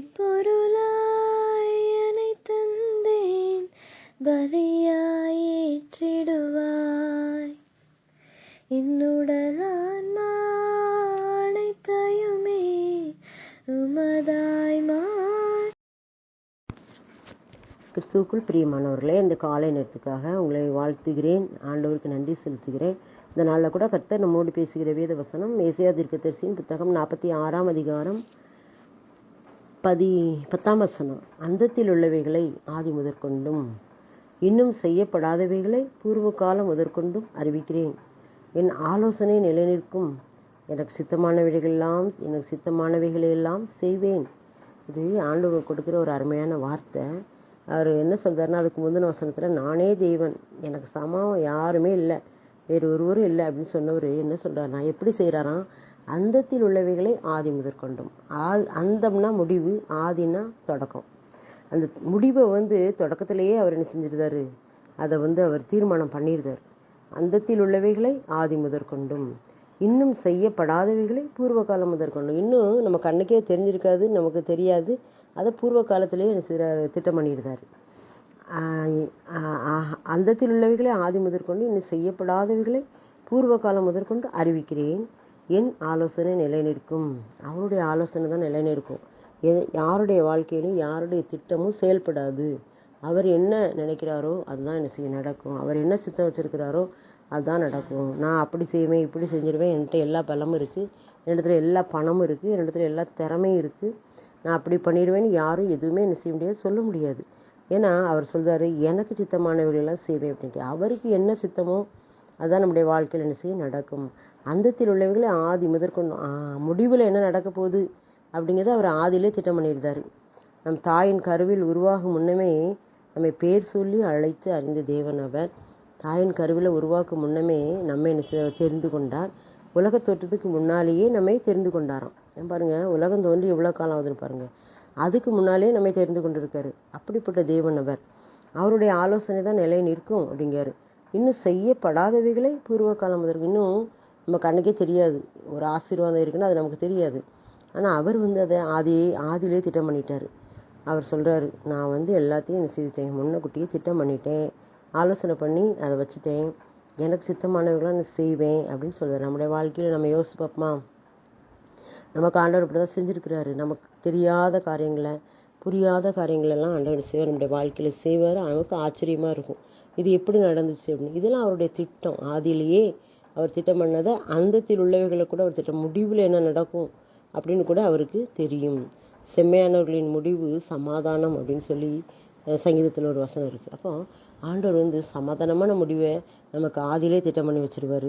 பொருளாய் என்னை தந்தேன் பலியாய் ஏற்றிடுவாய் என்னுடலான்மா அனைத்தையுமே உமதாய் மா கிறிஸ்துவுக்குள் பிரியமானவர்களே இந்த காலை நேரத்துக்காக உங்களை வாழ்த்துகிறேன். ஆண்டவருக்கு நன்றி செலுத்துகிறேன். இந்த நாளில் கூட கர்த்தர் நம்மோடு பேசுகிற வேத வசனம் ஏசியா தீர்க்கதரிசியின் புத்தகம் நாற்பத்தி ஆறாம் அதிகாரம் பதி பத்தாம் வசனம். அந்தத்தில் உள்ளவைகளை ஆதி முதற்கொண்டும் இன்னும் செய்யப்படாதவைகளை பூர்வ காலம் முதற்கொண்டும் அறிவிக்கிறேன். என் ஆலோசனை நிலைநிற்கும். எனக்கு சித்தமானவைகளெல்லாம் எனக்கு சித்தமானவைகளையெல்லாம் செய்வேன். இது ஆண்டவர் கொடுக்குற ஒரு அருமையான வார்த்தை. அவர் என்ன சொல்கிறாருன்னா அதுக்கு முந்தின வசனத்தில் நானே தெய்வன் எனக்கு சமம் யாருமே இல்லை. வேறு ஒருவரும் இல்லை. அப்படின்னு சொன்னவர் என்ன சொல்கிறார் நான் எப்படி செய்கிறாராம் அந்தத்தில் உள்ளவைகளை ஆதி முதற்கொண்டும் ஆ அந்தம்னா முடிவு ஆதினா தொடக்கம். அந்த முடிவை வந்து தொடக்கத்திலேயே அவர் என்ன செஞ்சிருந்தாரு? அதை வந்து அவர் தீர்மானம் பண்ணியிருந்தார். அந்தத்தில் உள்ளவைகளை ஆதி முதற்கொண்டும் இன்னும் செய்யப்படாதவைகளை பூர்வ காலம் முதற்கொண்டும் இன்னும் நம்ம கண்ணுக்கே தெரிஞ்சிருக்காது நமக்கு தெரியாது. அதை பூர்வ காலத்திலேயே என்ன திட்டம் பண்ணியிருந்தார். அந்தத்தில் உள்ளவைகளை ஆதி முதற்கொண்டு இன்னும் செய்யப்படாதவைகளை பூர்வ காலம் முதற்கொண்டு அறிவிக்கிறேன். என் ஆலோசனை நிலைநிற்கும். அவருடைய ஆலோசனை தான் நிலைநிற்கும். எது யாருடைய வாழ்க்கையிலும் யாருடைய திட்டமும் செயல்படாது. அவர் என்ன நினைக்கிறாரோ அதுதான் என்ன செய்ய நடக்கும். அவர் என்ன சித்தம் வச்சுருக்கிறாரோ அதுதான் நடக்கும். நான் அப்படி செய்வேன் இப்படி செஞ்சிருவேன் என்கிட்ட எல்லா பலமும் இருக்குது என்னிடத்துல எல்லா பணமும் இருக்குது என்னிடத்துல எல்லா திறமையும் இருக்குது நான் அப்படி பண்ணிடுவேன்னு யாரும் எதுவுமே என்ன செய்ய முடியாது சொல்ல முடியாது. ஏன்னா அவர் சொல்கிறாரு எனக்கு சித்தமானவர்களெல்லாம் செய்வேன் அப்படின்ட்டு. அவருக்கு என்ன சித்தமோ அதுதான் நம்முடைய வாழ்க்கையில் என்ன செய்ய நடக்கும். அந்தத்தில் உள்ளவைகளை ஆதி முதற்கொண்டு முடிவில் என்ன நடக்க போகுது? அப்படிங்கிறத அவர் ஆதியிலே திட்டம் பண்ணியிருந்தார். நம் தாயின் கருவில் உருவாகும் முன்னமே நம்மை பேர் சொல்லி அழைத்து அறிந்த தேவன் அவர். தாயின் கருவில் உருவாக்கும் முன்னமே நம்ம என்ன செய்ய- தெரிந்து கொண்டார். உலக தோற்றத்துக்கு முன்னாலேயே நம்மை தெரிந்து கொண்டாராம். ஏன் பாருங்க உலகம் தோன்றி எவ்வளோ காலம் ஆகுதுன்னு பாருங்கள் அதுக்கு முன்னாலே நம்மை தெரிந்து கொண்டிருக்காரு. அப்படிப்பட்ட தேவன் அவர். அவருடைய ஆலோசனை தான் நிலை நிற்கும் அப்படிங்கிறார். இன்னும் செய்யப்படாதவைகளை பூர்வ காலம் முதற்கு இன்னும் நம்ம கண்ணுக்கே தெரியாது. ஒரு ஆசீர்வாதம் இருக்குன்னு அது நமக்கு தெரியாது. ஆனால் அவர் வந்து அதை ஆதி ஆதியிலே திட்டம் பண்ணிட்டார். அவர் சொல்கிறாரு நான் வந்து எல்லாத்தையும் என்ன செய்துட்டேன். முன்னக்குட்டியே திட்டம் பண்ணிட்டேன். ஆலோசனை பண்ணி அதை வச்சுட்டேன். எனக்கு சித்தமானவர்களாக நான் செய்வேன் அப்படின்னு சொல்கிறார் நம்முடைய வாழ்க்கையில் நம்ம யோசிச்சு பார்ப்போமா? நமக்கு ஆண்டவர் இப்படி தான் செஞ்சுருக்கிறாரு. நமக்கு தெரியாத காரியங்களை புரியாத காரியங்களெல்லாம் ஆண்டவர் செய்வார் நம்முடைய வாழ்க்கையில் செய்வார். நமக்கு ஆச்சரியமாக இருக்கும். இது எப்படி நடந்துச்சு அப்படின்னு. இதெல்லாம் அவருடைய திட்டம். ஆதியிலேயே அவர் திட்டம் பண்ணதை அந்தத்தில் உள்ளவைகளை கூட அவர் திட்டம். முடிவில் என்ன நடக்கும் அப்படின்னு கூட அவருக்கு தெரியும். செம்மையானவர்களின் முடிவு சமாதானம் அப்படின்னு சொல்லி சங்கீதத்தில் ஒரு வசனம் இருக்குது அப்போ ஆண்டவர் வந்து சமாதானமான முடிவை நமக்கு ஆதியிலே திட்டம் பண்ணி வச்சுருவார்.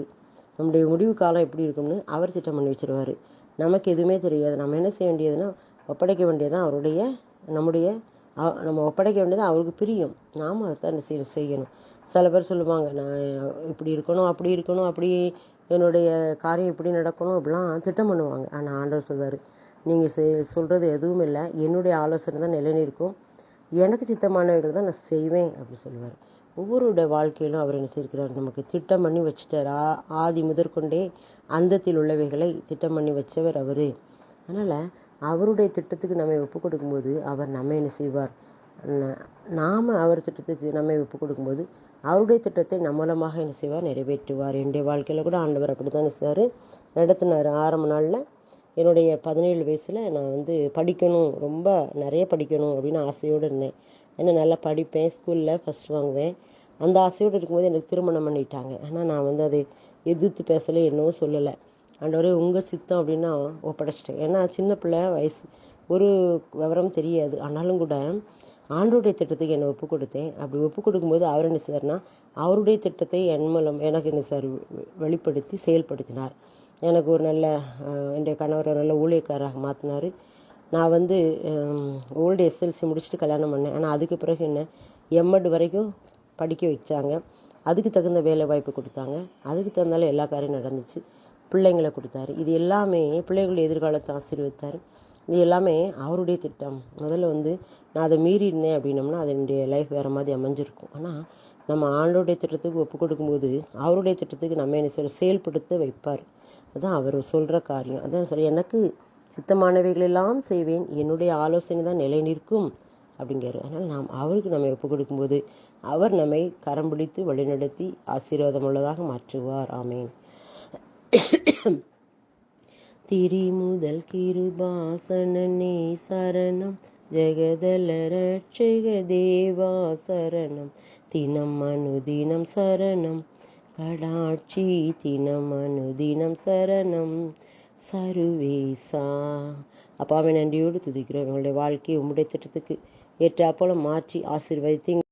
நம்முடைய முடிவு காலம் எப்படி இருக்கும்னு அவர் திட்டம் பண்ணி வச்சுருவார். நமக்கு எதுவுமே தெரியாது. நம்ம என்ன செய்ய வேண்டியதுன்னா ஒப்படைக்க வேண்டியதுதான் அவருடைய நம்முடைய நம்ம ஒப்படைக்க வேண்டியது அவருக்கு பிரியும். நாம் அதைத்தான் என்ன செய்யணும். சில பேர் சொல்லுவாங்க நான் இப்படி இருக்கணும் அப்படி இருக்கணும் அப்படி என்னுடைய காரியம் இப்படி நடக்கணும் அப்படிலாம் திட்டம் பண்ணுவாங்க. ஆனால் ஆண்டவர் சொல்வார் நீங்கள் செ சொல்கிறது எதுவும் இல்லை. என்னுடைய ஆலோசனை தான் நிலைநிற்கும். எனக்கு சித்தமானவைகள் தான் நான் செய்வேன் அப்படி சொல்லுவார். ஒவ்வொருடைய வாழ்க்கையிலும் அவர் என்ன செய்கிறார் நமக்கு திட்டம் பண்ணி வச்சுட்டார். ஆ- ஆதி முதற்கொண்டே அந்தத்தில் உள்ளவைகளை திட்டம் பண்ணி வச்சவர் அவர். அதனால் அவருடைய திட்டத்துக்கு நம்மை ஒப்பு கொடுக்கும்போது அவர் நம்ம என்ன செய்வார்? ந- நாம அவர் திட்டத்துக்கு நம்மை ஒப்பு கொடுக்கும்போது அவருடைய திட்டத்தை நம்ம மூலமாக என்ன செய்வார்? நிறைவேற்றுவார். என்னுடைய வாழ்க்கையில் கூட ஆண்டவர் அப்படி தான் செய்தார். நடத்தினார். ஆரம்ப நாளில் என்னுடைய பதினேழு வயசில் நான் வந்து படிக்கணும் ரொம்ப நிறைய படிக்கணும் அப்படின்னு ஆசையோடு இருந்தேன். ஏன்னா நல்லா படிப்பேன். ஸ்கூலில் ஃபஸ்ட் வாங்குவேன். அந்த ஆசையோடு இருக்கும்போது எனக்கு திருமணம் பண்ணிட்டாங்க. ஆனால் நான் வந்து அதை எதிர்த்து பேசலை என்னவோ சொல்லலை. ஆண்டவரே உங்கள் சித்தம் அப்படின்னா ஒப்படைச்சிட்டேன். ஏன்னா சின்ன பிள்ளை வயசு ஒரு விவரம் தெரியாது. ஆனாலும் கூட ஆண்டோடைய திட்டத்துக்கு என்னை ஒப்பு கொடுத்தேன். அப்படி ஒப்பு கொடுக்கும்போது அவர் என்ன செய்தார்னா அவருடைய திட்டத்தை என் மூலம் எனக்கு என்ன சார் வெளிப்படுத்தி செயல்படுத்தினார். எனக்கு ஒரு நல்ல என்னுடைய கணவரை நல்ல ஊழியக்காராக மாற்றினார் நான் வந்து ஓல்டு எஸ்எல்சி முடிச்சுட்டு கல்யாணம் பண்ணேன். ஆனால் அதுக்கு பிறகு என்ன எம்எட் வரைக்கும் படிக்க வச்சாங்க. அதுக்கு தகுந்த வேலை வாய்ப்பு கொடுத்தாங்க. அதுக்கு தகுந்தால எல்லா காரியம் நடந்துச்சு. பிள்ளைங்களை கொடுத்தாரு. இது எல்லாமே பிள்ளைகளுடைய எதிர்காலத்தை ஆசீர்வதித்தார். இது எல்லாமே அவருடைய திட்டம். முதல்ல வந்து நான் அதை மீறி இருந்தேன் அப்படின்னம்னா அது என்னுடைய லைஃப் வேறு மாதிரி அமைஞ்சிருக்கும். ஆனால் நம்ம ஆண்டோடைய திட்டத்துக்கு ஒப்பு கொடுக்கும்போது அவருடைய திட்டத்துக்கு நம்ம என்ன செய்ய செயல்படுத்த வைப்பார். அதுதான் அவர் சொல்கிற காரியம். அதான் சொல்லி எனக்கு சித்தமானவைகளெல்லாம் செய்வேன். என்னுடைய ஆலோசனை தான் நிலை நிற்கும் அப்படிங்கிறார். அதனால் நாம் அவருக்கு நம்மை ஒப்பு கொடுக்கும்போது அவர் நம்மை கரம் பிடித்து வழிநடத்தி ஆசீர்வாதம் உள்ளதாக மாற்றுவார். ஆமேன். திரிமுதல் கிருபாசனனே சரணம். ஜெகதல ரட்சக தேவா சரணம். தினம் அனுதினம் சரணம். கடாட்சி தினம் அனுதினம் சரணம். சருவேசா. அப்பாவை நன்றியோடு துதிக்கிறோம் எங்களுடைய வாழ்க்கையை உம்முடைய திட்டத்துக்கு ஏற்றாப்போல மாற்றி ஆசீர்வதித்து